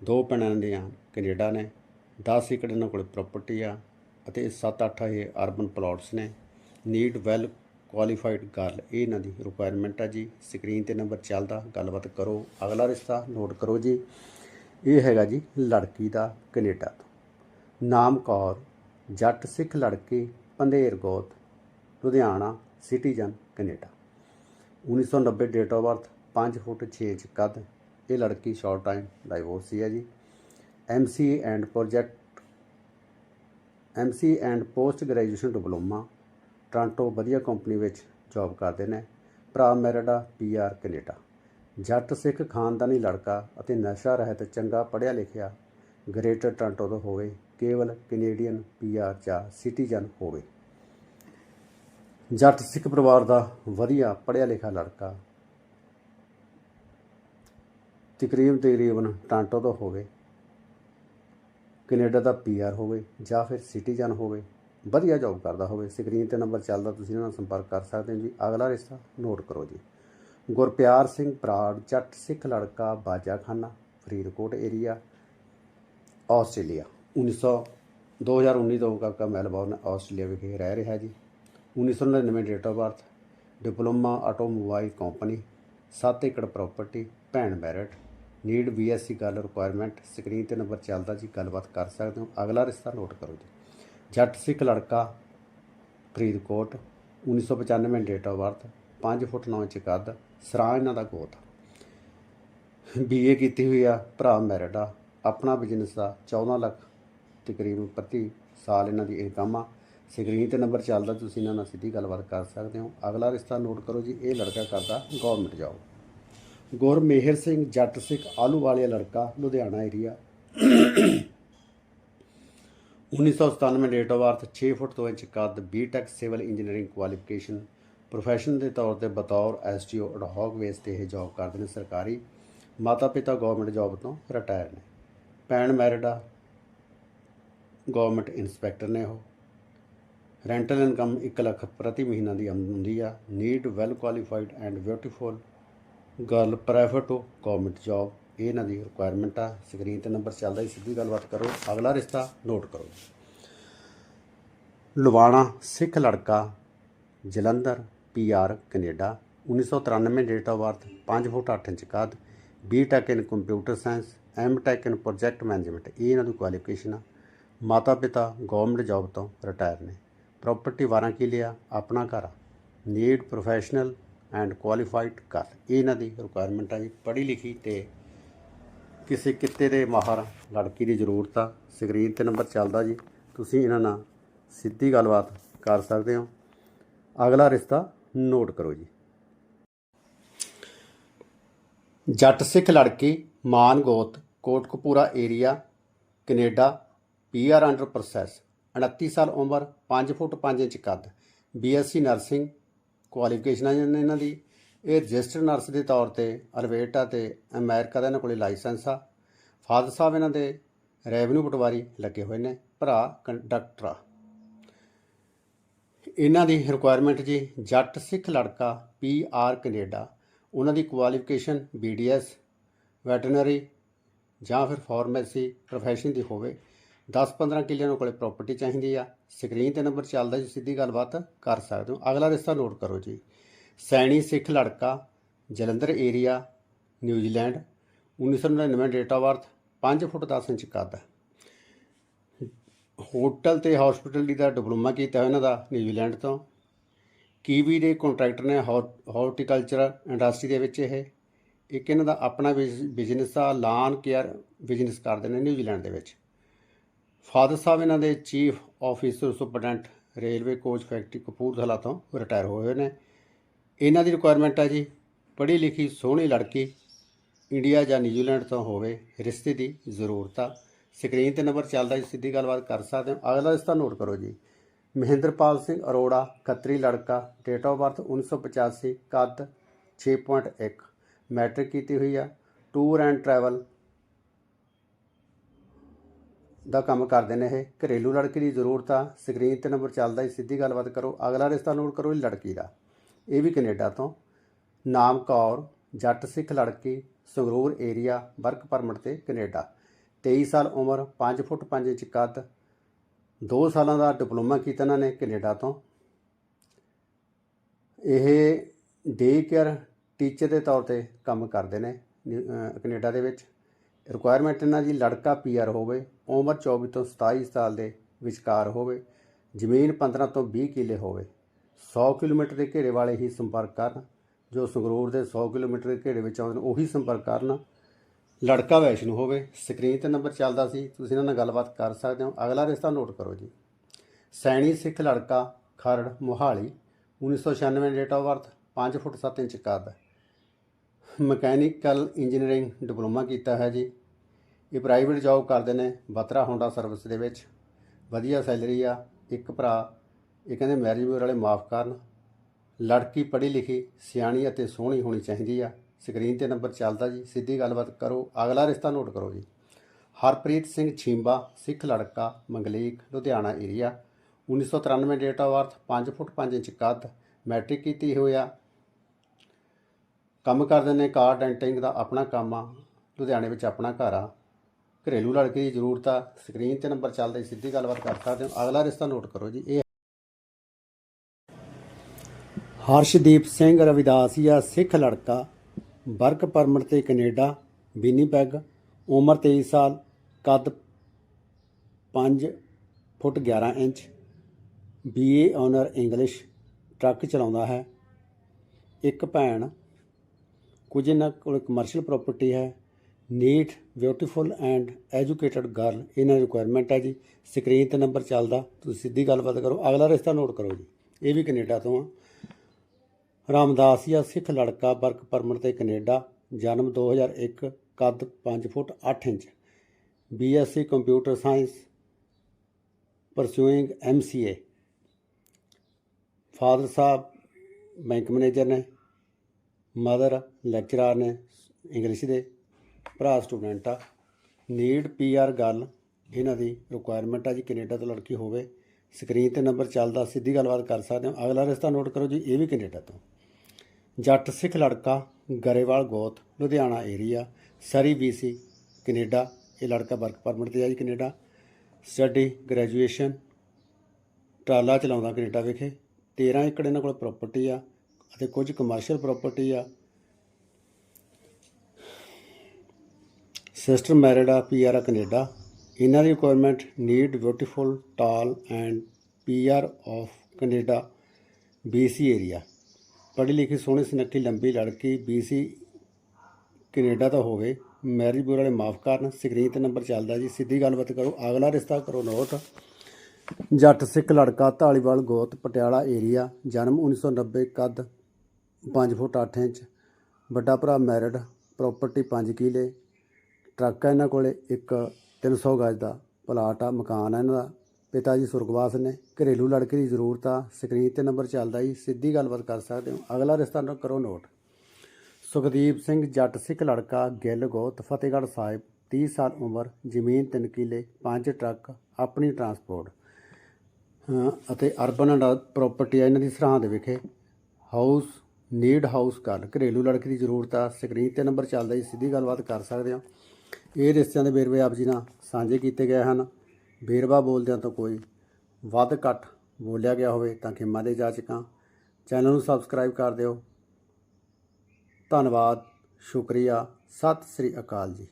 ਦੋ ਭੈਣਾਂ ਦੀਆਂ ਕੈਨੇਡਾ ਨੇ 10 ਏਕੜ ਇਹਨਾਂ ਕੋਲ ਪ੍ਰਾਪਰਟੀ ਆ ਅਤੇ 7-8 ਇਹ ਅਰਬਨ ਪਲਾਟਸ ਨੇ। ਨੀਡ ਵੈਲ ਕੁਆਲੀਫਾਈਡ ਗਰਲ ਇਹ ਇਹਨਾਂ ਦੀ ਰਿਕੁਆਇਰਮੈਂਟ ਆ ਜੀ। ਸਕਰੀਨ ਤੇ ਨੰਬਰ ਚੱਲਦਾ, ਗੱਲਬਾਤ ਕਰੋ। ਅਗਲਾ ਰਿਸ਼ਤਾ ਨੋਟ ਕਰੋ ਜੀ। ਇਹ ਹੈਗਾ ਜੀ ਲੜਕੀ ਦਾ ਕੈਨੇਡਾ ਤੋਂ। ਨਾਮ ਕੌਰ, ਜੱਟ ਸਿੱਖ ਲੜਕੀ ਪੰਧੇਰ ਗੋਤ, Ludhiana citizen Canada. 1990 date of birth 5 foot 6 inch ਕੱਦ। ਇਹ ਲੜਕੀ ਸ਼ਾਰਟ ਟਾਈਮ ਡਾਈਵੋਰਸੀ ਹੈ ਜੀ। MCA and project MC and post graduation diploma Toronto ਵਧੀਆ ਕੰਪਨੀ ਵਿੱਚ ਜੌਬ ਕਰਦੇ ਨੇ। ਭਰਾ ਮੈਰਿਡਾ ਪੀਆਰ ਕੈਨੇਡਾ। ਜੱਟ ਸਿੱਖ, ਖਾਨਦਾਨੀ ਲੜਕਾ ਅਤੇ ਨਸ਼ਾ ਰਹਿਤ ਚੰਗਾ ਪੜ੍ਹਿਆ ਲਿਖਿਆ ਗ੍ਰੇਟਰ ਟ੍ਰਾਂਟੋ ਤੋਂ ਹੋਵੇ, ਕੇਵਲ ਕੈਨੇਡੀਅਨ ਪੀਆਰ ਜਾਂ ਸਿਟੀਜ਼ਨ ਹੋਵੇ। ਜੱਟ ਸਿੱਖ ਪਰਿਵਾਰ ਦਾ ਵਧੀਆ ਪੜ੍ਹਿਆ ਲਿਖਿਆ ਲੜਕਾ ਤਕਰੀਬਨ ਤਕਰੀਬਨ ਟਾਂਟੋ ਤੋਂ ਹੋਵੇ ਕੈਨੇਡਾ ਦਾ ਪੀਆਰ ਹੋਵੇ ਜਾਂ ਫਿਰ ਸਿਟੀਜ਼ਨ ਹੋਵੇ ਵਧੀਆ ਜੌਬ ਕਰਦਾ ਹੋਵੇ। ਸਕਰੀਨ ਤੇ ਨੰਬਰ ਚੱਲਦਾ, ਤੁਸੀਂ ਇਹਨਾਂ ਨਾਲ ਸੰਪਰਕ ਕਰ ਸਕਦੇ ਹੋ ਜੀ। ਅਗਲਾ ਰਿਸ਼ਤਾ ਨੋਟ ਕਰੋ ਜੀ। ਗੁਰਪਿਆਰ ਸਿੰਘ ਬਰਾੜ ਜੱਟ ਸਿੱਖ ਲੜਕਾ, ਬਾਜਾਖਾਨਾ, ਫਰੀਦਕੋਟ ਏਰੀਆ ਆਸਟ੍ਰੇਲੀਆ। 1900 2019 ਤੋਂ ਕਾਕਾ ਮੈਲਬੌਰਨ, ਆਸਟ੍ਰੇਲੀਆ ਵਿਖੇ ਰਹਿ ਰਿਹਾ ਜੀ। 1999 date of birth diploma automobile company 7 ਏਕੜ ਪ੍ਰਾਪਰਟੀ ਭੈਣ ਮੈਰਿਟ ਨੀਡ ਬੀਐਸਸੀ ਗੱਲ ਰਿਕੁਆਇਰਮੈਂਟ ਸਕਰੀਨ ਤੇ ਨੰਬਰ ਚੱਲਦਾ ਜੀ, ਗੱਲਬਾਤ ਕਰ ਸਕਦੇ ਹੋ। ਅਗਲਾ ਰਿਸ਼ਤਾ ਨੋਟ ਕਰੋ ਜੀ। ਜੱਟ ਸਿੱਖ ਲੜਕਾ, Faridkot 1995 date of birth 5 foot 9 inch ਕੱਦ, ਸਰਾਂ ਇਹਨਾਂ ਦਾ ਗੋਤ। ਬੀਏ ਕੀਤੀ ਹੋਈ ਆ, ਭਰਾ ਮੈਰਿਡ ਆ, ਆਪਣਾ ਬਿਜ਼ਨਸ ਆ 14 ਲੱਖ ਤਕਰੀਬਨ ਪ੍ਰਤੀ ਸਾਲ ਇਹਨਾਂ ਦੀ ਇਨਕਮ ਆ। ਸਕਰੀਨ ਤੇ ਨੰਬਰ ਚੱਲਦਾ, ਤੁਸੀਂ ਇਹਨਾਂ ਨਾਲ ਸਿੱਧੀ ਗੱਲਬਾਤ ਕਰ ਸਕਦੇ ਹੋ। ਅਗਲਾ ਰਿਸ਼ਤਾ ਨੋਟ ਕਰੋ ਜੀ, ਇਹ ਲੜਕਾ ਕਰਦਾ ਗਵਰਨਮੈਂਟ ਜੌਬ ਗੁਰਮੇਹਰ ਸਿੰਘ ਜੱਟ ਸਿੱਖ ਆਲੂ ਵਾਲਿਆ ਲੜਕਾ, Ludhiana area 1997 date of birth 6 foot 2 inch ਕੱਦ BTech civil engineering qualification profession ਦੇ ਤੌਰ ਤੇ ਬਤੌਰ ਐਸਟੀਓ ਅਡਹੌਕ ਵੇਸ ਤੇ ਇਹ ਜੌਬ ਕਰਦੇ ਨੇ ਸਰਕਾਰੀ। ਮਾਤਾ ਪਿਤਾ ਗਵਰਨਮੈਂਟ ਜੌਬ ਤੋਂ ਰਿਟਾਇਰ ਨੇ। ਭੈਣ ਮੈਰਿਡ ਆ। ਗਵਰਨਮੈਂਟ ਇਨਸਪੈਕਟਰ ਨੇ ਉਹ। ਰੈਂਟਲ ਇਨਕਮ 1 ਲੱਖ ਪ੍ਰਤੀ ਮਹੀਨਾ ਦੀ ਆਮਦਨ ਹੁੰਦੀ ਆ। Need well qualified and beautiful ਗੱਲ ਪ੍ਰਾਈਵੇਟ ਹੋ ਗਵਰਨਮੈਂਟ ਜੌਬ ਇਹ ਇਹਨਾਂ ਦੀ ਰਿਕੁਆਇਰਮੈਂਟ ਆ। ਸਕਰੀਨ ਤੇ ਨੰਬਰ ਚੱਲਦਾ ਹੀ ਸਿੱਧੀ ਗੱਲਬਾਤ ਕਰੋ। ਅਗਲਾ ਰਿਸ਼ਤਾ ਨੋਟ ਕਰੋ। ਲੁਵਾਣਾ ਸਿੱਖ ਲੜਕਾ, Jalandhar PR Canada 1993 date of birth 5 foot 8 inch ਕੱਦ BTech in computer science MTech in project management ਇਹ ਇਹਨਾਂ ਦੀ ਕੁਆਲੀਫਿਕੇਸ਼ਨ ਆ। ਮਾਤਾ ਪਿਤਾ ਗਵਰਨਮੈਂਟ ਜੌਬ ਤੋਂ ਰਿਟਾਇਰ ਨੇ। ਪ੍ਰਾਪਰਟੀ 12 ਕਿੱਲੇ ਆ, ਆਪਣਾ ਘਰ ਆ। ਨੀਡ ਪ੍ਰੋਫੈਸ਼ਨਲ ਐਂਡ ਕੁਆਲੀਫਾਈਡ ਕਰ। ਇਹ ਇਹਨਾਂ ਦੀ ਰਿਕੁਆਇਰਮੈਂਟ ਆ ਜੀ, ਪੜ੍ਹੀ ਲਿਖੀ ਤੇ ਕਿਸੇ ਕਿੱਤੇ ਦੇ ਮਾਹਰ ਲੜਕੀ ਦੀ ਜ਼ਰੂਰਤ ਆ। ਸਕਰੀਨ ਤੇ ਨੰਬਰ ਚੱਲਦਾ ਜੀ। ਤੁਸੀਂ ਇਹਨਾਂ ਨਾਲ ਸਿੱਧੀ ਗੱਲਬਾਤ ਕਰ ਸਕਦੇ ਹੋ। ਅਗਲਾ ਰਿਸ਼ਤਾ ਨੋਟ ਕਰੋ ਜੀ। ਜੱਟ ਸਿੱਖ ਲੜਕੀ ਮਾਨ ਗੋਤ, Kotkapura area Canada PR under process 29 ਸਾਲ ਉਮਰ 5 ਫੁੱਟ 5 ਇੰਚ ਕੱਦ ਬੀਐਸਸੀ ਨਰਸਿੰਗ ਕੁਆਲੀਫਿਕੇਸ਼ਨਾਂ ਨੇ ਇਹਨਾਂ ਦੀ। ਇਹ ਰਜਿਸਟਰਡ ਨਰਸ ਦੇ ਤੌਰ ਤੇ ਅਲਬਰਟਾ ਤੇ ਅਮਰੀਕਾ ਦਾ ਇਹਨਾਂ ਕੋਲੇ ਲਾਇਸੈਂਸ ਆ। ਫਾਦਰ ਸਾਹਿਬ ਇਹਨਾਂ ਦੇ ਰੈਵਨਿਊ ਪਟਵਾਰੀ ਲੱਗੇ ਹੋਏ ਨੇ, ਭਰਾ ਕੰਡਕਟਰ ਆ। ਇਹਨਾਂ ਦੀ ਰਿਕੁਆਇਰਮੈਂਟ ਜੀ, ਜੱਟ ਸਿੱਖ ਲੜਕਾ ਪੀ ਆਰ ਕੈਨੇਡਾ, ਉਹਨਾਂ ਦੀ ਕੁਆਲੀਫਿਕੇਸ਼ਨ ਬੀਡੀਐਸ ਵੈਟਰਨਰੀ ਜਾਂ ਫਿਰ ਫਾਰਮੇਸੀ ਪ੍ਰੋਫੈਸ਼ਨ ਦੀ ਹੋਵੇ। 10-15 ਕਿੱਲਿਆਂ ਨੂੰ ਕੋਲੇ ਪ੍ਰਾਪਰਟੀ ਚਾਹੀਦੀ ਆ। ਸਕਰੀਨ ਤੇ ਨੰਬਰ ਚੱਲਦਾ ਜੀ, ਸਿੱਧੀ ਗੱਲਬਾਤ ਕਰ ਸਕਦੇ ਹੋ। ਅਗਲਾ ਰਿਸ਼ਤਾ ਨੋਟ ਕਰੋ ਜੀ। ਸੈਣੀ ਸਿੱਖ ਲੜਕਾ, Jalandhar area New Zealand 1999 date of birth 5 foot 10 inch ਕੱਦ। ਹੋਟਲ ਤੇ ਹਸਪੀਟੈਲਿਟੀ ਦਾ ਡਿਪਲੋਮਾ ਕੀਤਾ ਇਹਨਾਂ ਦਾ ਨਿਊਜ਼ੀਲੈਂਡ ਤੋਂ। ਕੀਵੀ ਦੇ ਕੰਟਰੈਕਟਰ ਨੇ ਹਾਰਟੀਕਲਚਰ ਇੰਡਸਟਰੀ ਦੇ ਵਿੱਚ ਇਹ। ਇੱਕ ਇਹਨਾਂ ਦਾ ਆਪਣਾ ਬਿਜ਼ਨਸ ਆ ਲਾਨ ਕੇਅਰ ਬਿਜ਼ਨਸ ਕਰਦੇ ਨੇ ਨਿਊਜ਼ੀਲੈਂਡ ਦੇ ਵਿੱਚ। ਫਾਦਰ ਸਾਹਿਬ ਇਹਨਾਂ ਦੇ chief officer, superintendent, railway coach factory Kapurthala ਤੋਂ ਰਿਟਾਇਰ ਹੋਏ ਹੋਏ ਨੇ। ਇਹਨਾਂ ਦੀ ਰਿਕੁਆਇਰਮੈਂਟ ਹੈ ਜੀ ਪੜ੍ਹੀ ਲਿਖੀ, ਸੋਹਣੀ ਲੜਕੀ, ਇੰਡੀਆ ਜਾਂ ਨਿਊਜ਼ੀਲੈਂਡ ਤੋਂ ਹੋਵੇ, ਰਿਸ਼ਤੇ ਦੀ ਜ਼ਰੂਰਤ। ਆ ਸਕਰੀਨ ਤੇ ਨੰਬਰ ਚੱਲਦਾ ਜੀ, ਸਿੱਧੀ ਗੱਲਬਾਤ ਕਰ ਸਕਦੇ ਹੋ। ਅਗਲਾ ਰਿਸ਼ਤਾ ਨੋਟ ਕਰੋ ਜੀ। ਮਹਿੰਦਰਪਾਲ ਸਿੰਘ ਅਰੋੜਾ ਖੱਤਰੀ ਲੜਕਾ ਡੇਟ ਆਫ ਬਰਥ 1985 ਕੱਦ 6.1 ਮੈਟ੍ਰਿਕ ਕੀਤੀ ਹੋਈ ਆ। ਟੂਰ ਐਂਡ ਟਰੈਵਲ ਦਾ ਕੰਮ ਕਰਦੇ ਨੇ ਇਹ। ਘਰੇਲੂ ਲੜਕੀ ਦੀ ਜ਼ਰੂਰਤ ਆ। ਸਕਰੀਨ ਤੇ ਨੰਬਰ ਚੱਲਦਾ ਹੀ ਸਿੱਧੀ ਗੱਲਬਾਤ ਕਰੋ। ਅਗਲਾ ਰਿਸ਼ਤਾ ਨੋਟ ਕਰੋ ਇਹ ਲੜਕੀ ਦਾ। ਇਹ ਵੀ ਕੈਨੇਡਾ ਤੋਂ। ਨਾਮ ਕੌਰ, ਜੱਟ ਸਿੱਖ ਲੜਕੀ, ਸੰਗਰੂਰ ਏਰੀਆ, ਵਰਕ ਪਰਮਿਟ ਤੇ ਕੈਨੇਡਾ। 23 ਸਾਲ ਉਮਰ 5 ਫੁੱਟ 5 ਇੰਚ ਕੱਦ। 2 ਸਾਲਾਂ ਦਾ ਡਿਪਲੋਮਾ ਕੀਤਾ ਇਹਨਾਂ ਨੇ ਕੈਨੇਡਾ ਤੋਂ। ਇਹ ਡੇ ਕੇਅਰ ਟੀਚਰ ਦੇ ਤੌਰ ਤੇ ਕੰਮ ਕਰਦੇ ਨੇ, ਨਿਊ- ਅਹ ਕੈਨੇਡਾ ਦੇ ਵਿੱਚ। ਰਿਕੁਆਇਰਮੈਂਟ ਇਹਨਾਂ ਦੀ ਲੜਕਾ ਪੀਆਰ ਹੋਵੇ, ਉਮਰ 24 ਤੋਂ 27 ਸਾਲ ਦੇ ਵਿਚਕਾਰ ਹੋਵੇ, ਜ਼ਮੀਨ 15 ਤੋਂ 20 ਕਿੱਲੇ ਹੋਵੇ 100 ਕਿਲੋਮੀਟਰ ਦੇ ਘੇਰੇ ਵਾਲੇ ਹੀ ਸੰਪਰਕ ਕਰਨ, ਜੋ ਸੰਗਰੂਰ ਦੇ 100 ਕਿਲੋਮੀਟਰ ਦੇ ਘੇਰੇ ਵਿੱਚ ਆਉਂਦੇ ਨੇ, ਉਹੀ ਸੰਪਰਕ ਕਰਨ। ਲੜਕਾ ਵੈਸ਼ਨੂ ਹੋਵੇ, ਸਕਰੀਨ ਤੇ ਨੰਬਰ ਚੱਲਦਾ ਸੀ, ਤੁਸੀਂ ਇਹਨਾਂ ਨਾਲ ਗੱਲਬਾਤ ਕਰ ਸਕਦੇ ਹੋ। ਅਗਲਾ ਰਿਸ਼ਤਾ ਨੋਟ ਕਰੋ ਜੀ। ਸੈਣੀ ਸਿੱਖ ਲੜਕਾ Kharar Mohali 1996 date of birth 5 foot 7 inch ਕੱਦ ਮਕੈਨੀਕਲ ਇੰਜੀਨੀਅਰਿੰਗ ਡਿਪਲੋਮਾ ਕੀਤਾ ਹੈ ਜੀ। ਇਹ ਪ੍ਰਾਈਵੇਟ ਜੌਬ ਕਰਦੇ ਨੇ ਬਤਰਾ ਹੋਂਡਾ ਸਰਵਿਸ ਦੇ ਵਿੱਚ। ਵਧੀਆ ਸੈਲਰੀ ਆ, ਇੱਕ ਭਰਾ, ਇਹ ਕਹਿੰਦੇ ਮੈਰਿਜ ਬਿਊਰੋ ਵਾਲੇ ਮਾਫ ਕਰਨ। ਲੜਕੀ ਪੜ੍ਹੀ ਲਿਖੀ, ਸਿਆਣੀ ਅਤੇ ਸੋਹਣੀ ਹੋਣੀ ਚਾਹੀਦੀ ਆ। ਸਕਰੀਨ ਤੇ ਨੰਬਰ ਚੱਲਦਾ ਜੀ, ਸਿੱਧੀ ਗੱਲਬਾਤ ਕਰੋ, ਅਗਲਾ ਰਿਸ਼ਤਾ ਨੋਟ ਕਰੋ ਜੀ। ਹਰਪ੍ਰੀਤ ਸਿੰਘ ਛੀਂਬਾ, ਸਿੱਖ ਲੜਕਾ, manglik, Ludhiana area 1993 date of birth 5 foot 5 inch ਕੱਦ ਮੈਟ੍ਰਿਕ ਕੀਤੀ ਹੋਇਆ ਕੰਮ ਕਰਦੇ ਨੇ ਕਾਰ ਡੈਂਟਿੰਗ ਦਾ ਆਪਣਾ ਕੰਮ ਆ, ਲੁਧਿਆਣੇ ਵਿੱਚ ਆਪਣਾ ਘਰ ਆ। ਘਰੇਲੂ ਲੜਕੀ ਦੀ ਜ਼ਰੂਰਤ ਆ ਸਕਰੀਨ ਤੇ ਨੰਬਰ ਚੱਲਦਾ ਸਿੱਧੀ ਗੱਲਬਾਤ ਕਰ ਸਕਦੇ ਹੋ। ਅਗਲਾ ਰਿਸ਼ਤਾ ਨੋਟ ਕਰੋ ਜੀ, ਇਹ ਹਰਸ਼ਦੀਪ ਸਿੰਘ ਰਵਿਦਾਸੀਆ ਸਿੱਖ ਲੜਕਾ, ਵਰਕ ਪਰਮਿਟ ਤੇ ਕੈਨੇਡਾ, ਵਿਨੀਪੈਗ, ਉਮਰ 23 ਸਾਲ, ਕੱਦ 5 foot 11 inch BA honour English truck ਚਲਾਉਂਦਾ ਹੈ। ਇੱਕ ਭੈਣ ਕੁਝ ਇਹਨਾਂ ਕੋਲ ਕਮਰਸ਼ੀਅਲ ਪ੍ਰਾਪਰਟੀ ਹੈ neat beautiful and educated girl ਇਹਨਾਂ ਦੀ ਰਿਕੁਆਇਰਮੈਂਟ ਹੈ ਜੀ। ਸਕਰੀਨ ਤੇ ਨੰਬਰ ਚੱਲਦਾ, ਤੁਸੀਂ ਸਿੱਧੀ ਗੱਲਬਾਤ ਕਰੋ। ਅਗਲਾ ਰਿਸ਼ਤਾ ਨੋਟ ਕਰੋ ਜੀ। ਇਹ ਵੀ ਕੈਨੇਡਾ ਤੋਂ ਆ। ਰਾਮਦਾਸ ਜਾਂ ਸਿੱਖ ਲੜਕਾ ਵਰਕ ਪਰਮਿਟ ਤੇ ਕੈਨੇਡਾ, ਜਨਮ 2001 ਕੱਦ 5 foot 8 inch. BSc computer science pursuing MCA father ਸਾਹਿਬ ਬੈਂਕ ਮੈਨੇਜਰ ਨੇ। ਮਦਰ ਲੈਕਚਰਾਰ ਨੇ ਇੰਗਲਿਸ਼ ਦੇ, ਭਰਾ ਸਟੂਡੈਂਟ ਆ। ਨੀਡ ਪੀਆਰ ਗੱਲ, ਇਹਨਾਂ ਦੀ ਰਿਕੁਆਇਰਮੈਂਟ ਆ ਜੀ, ਕੈਨੇਡਾ ਤੋਂ ਲੜਕੀ ਹੋਵੇ। ਸਕਰੀਨ ਤੇ ਨੰਬਰ ਚੱਲਦਾ, ਸਿੱਧੀ ਗੱਲਬਾਤ ਕਰ ਸਕਦੇ ਹੋ। ਅਗਲਾ ਰਿਸ਼ਤਾ ਨੋਟ ਕਰੋ ਜੀ, ਇਹ ਵੀ ਕੈਨੇਡਾ ਤੋਂ। ਜੱਟ ਸਿੱਖ ਲੜਕਾ, ਗਰੇਵਾਲ ਗੋਤ, Ludhiana area Surrey BC Canada. ਇਹ ਲੜਕਾ ਵਰਕ ਪਰਮਿਟ ਤੇ ਆ ਜੀ, ਕੈਨੇਡਾ। ਸਟੱਡੀ ਗ੍ਰੈਜੂਏਸ਼ਨ ਟਰਾਲਾ ਚਲਾਉਂਦਾ ਕੈਨੇਡਾ ਵਿਖੇ। 13 ਏਕੜ ਇਹਨਾਂ ਕੋਲ ਪ੍ਰਾਪਰਟੀ ਆ। ਅਤੇ ਕੁਝ ਕਮਰਸ਼ੀਅਲ ਪ੍ਰਾਪਰਟੀ ਆ। ਸਿਸਟਰ ਮੈਰਿਡ ਆ ਪੀਆਰ ਆ ਕੈਨੇਡਾ ਇਹਨਾਂ ਦੀ requirement need beautiful tall and PR of Canada BC area ਪੜ੍ਹੀ ਲਿਖੀ ਸੋਹਣੀ ਸੁਨੱਖੀ ਲੰਬੀ ਲੜਕੀ ਬੀਸੀ ਕੈਨੇਡਾ ਤੋਂ ਹੋਵੇ ਮੈਰਿਜ ਬਿਊਰੋ ਵਾਲੇ ਮਾਫ ਕਰਨ ਸਕਰੀਨ ਤੇ ਨੰਬਰ ਚੱਲਦਾ ਜੀ। ਸਿੱਧੀ ਗੱਲਬਾਤ ਕਰੋ, ਅਗਲਾ ਰਿਸ਼ਤਾ ਕਰੋ ਨੋਟ ਜੱਟ ਸਿੱਖ ਲੜਕਾ ਢਾਲੀਵਾਲ ਗੋਤ, ਪਟਿਆਲਾ ਏਰੀਆ ਜਨਮ 1990 ਕੱਦ 5 ਫੁੱਟ 8 ਇੰਚ, ਵੱਡਾ ਭਰਾ ਮੈਰਿਡ ਪ੍ਰਾਪਰਟੀ 5 ਕਿਲੇ, ਟਰੱਕ ਹੈ ਇਹਨਾਂ ਕੋਲੇ, ਇੱਕ 300 ਗਜ ਦਾ ਪਲਾਟ ਆ, ਮਕਾਨ ਆ ਇਹਨਾਂ ਦਾ, ਪਿਤਾ ਜੀ ਸੁਰਗਵਾਸ ਨੇ, ਘਰੇਲੂ ਲੜਕੇ ਦੀ ਜ਼ਰੂਰਤ ਆ ਸਕਰੀਨ ਤੇ ਨੰਬਰ ਚੱਲਦਾ ਜੀ, ਸਿੱਧੀ ਗੱਲਬਾਤ ਕਰ ਸਕਦੇ ਹੋ। ਅਗਲਾ ਰਿਸ਼ਤਾ ਕਰੋ ਨੋਟ। ਸੁਖਦੀਪ ਸਿੰਘ ਜੱਟ ਸਿੱਖ ਲੜਕਾ ਗਿੱਲ ਗੋਤ, ਫਤਿਹਗੜ੍ਹ ਸਾਹਿਬ 30 ਸਾਲ ਉਮਰ, ਜ਼ਮੀਨ 3 ਕਿੱਲੇ 5 ਟਰੱਕ, ਆਪਣੀ ਟਰਾਂਸਪੋਰਟ ਅਤੇ ਅਰਬਨ ਐਂਡ ਪ੍ਰਾਪਰਟੀ ਆ, ਇਹਨਾਂ ਦੀ ਸਰਹੰਦ ਵਿਖੇ ਹਾਊਸ ਨੀਡ ਹਾਊਸ ਕਰ ਘਰੇਲੂ ਲੜਕੀ ਦੀ ਜ਼ਰੂਰਤ ਆ। ਸਕਰੀਨ ਤੇ ਨੰਬਰ ਚੱਲਦਾ ਜੀ, ਸਿੱਧੀ ਗੱਲਬਾਤ ਕਰ ਸਕਦੇ ਹੋ। ਇਹ ਰਿਸ਼ਤਿਆਂ ਦੇ ਵੇਰਵੇ ਆਪ ਜੀ ਨਾਲ ਸਾਂਝੇ ਕੀਤੇ ਗਏ ਹਨ। ਵੇਰਵਾ ਬੋਲਦਿਆਂ ਤੋਂ ਕੋਈ ਵੱਧ ਘੱਟ ਬੋਲਿਆ ਗਿਆ ਹੋਵੇ ਤਾਂ ਖਿਮਾ ਦੇ ਜਾਚਕਾਂ ਚੈਨਲ ਨੂੰ ਸਬਸਕ੍ਰਾਈਬ ਕਰ ਦਿਓ। ਧੰਨਵਾਦ, ਸ਼ੁਕਰੀਆ। ਸਤਿ ਸ੍ਰੀ ਅਕਾਲ ਜੀ।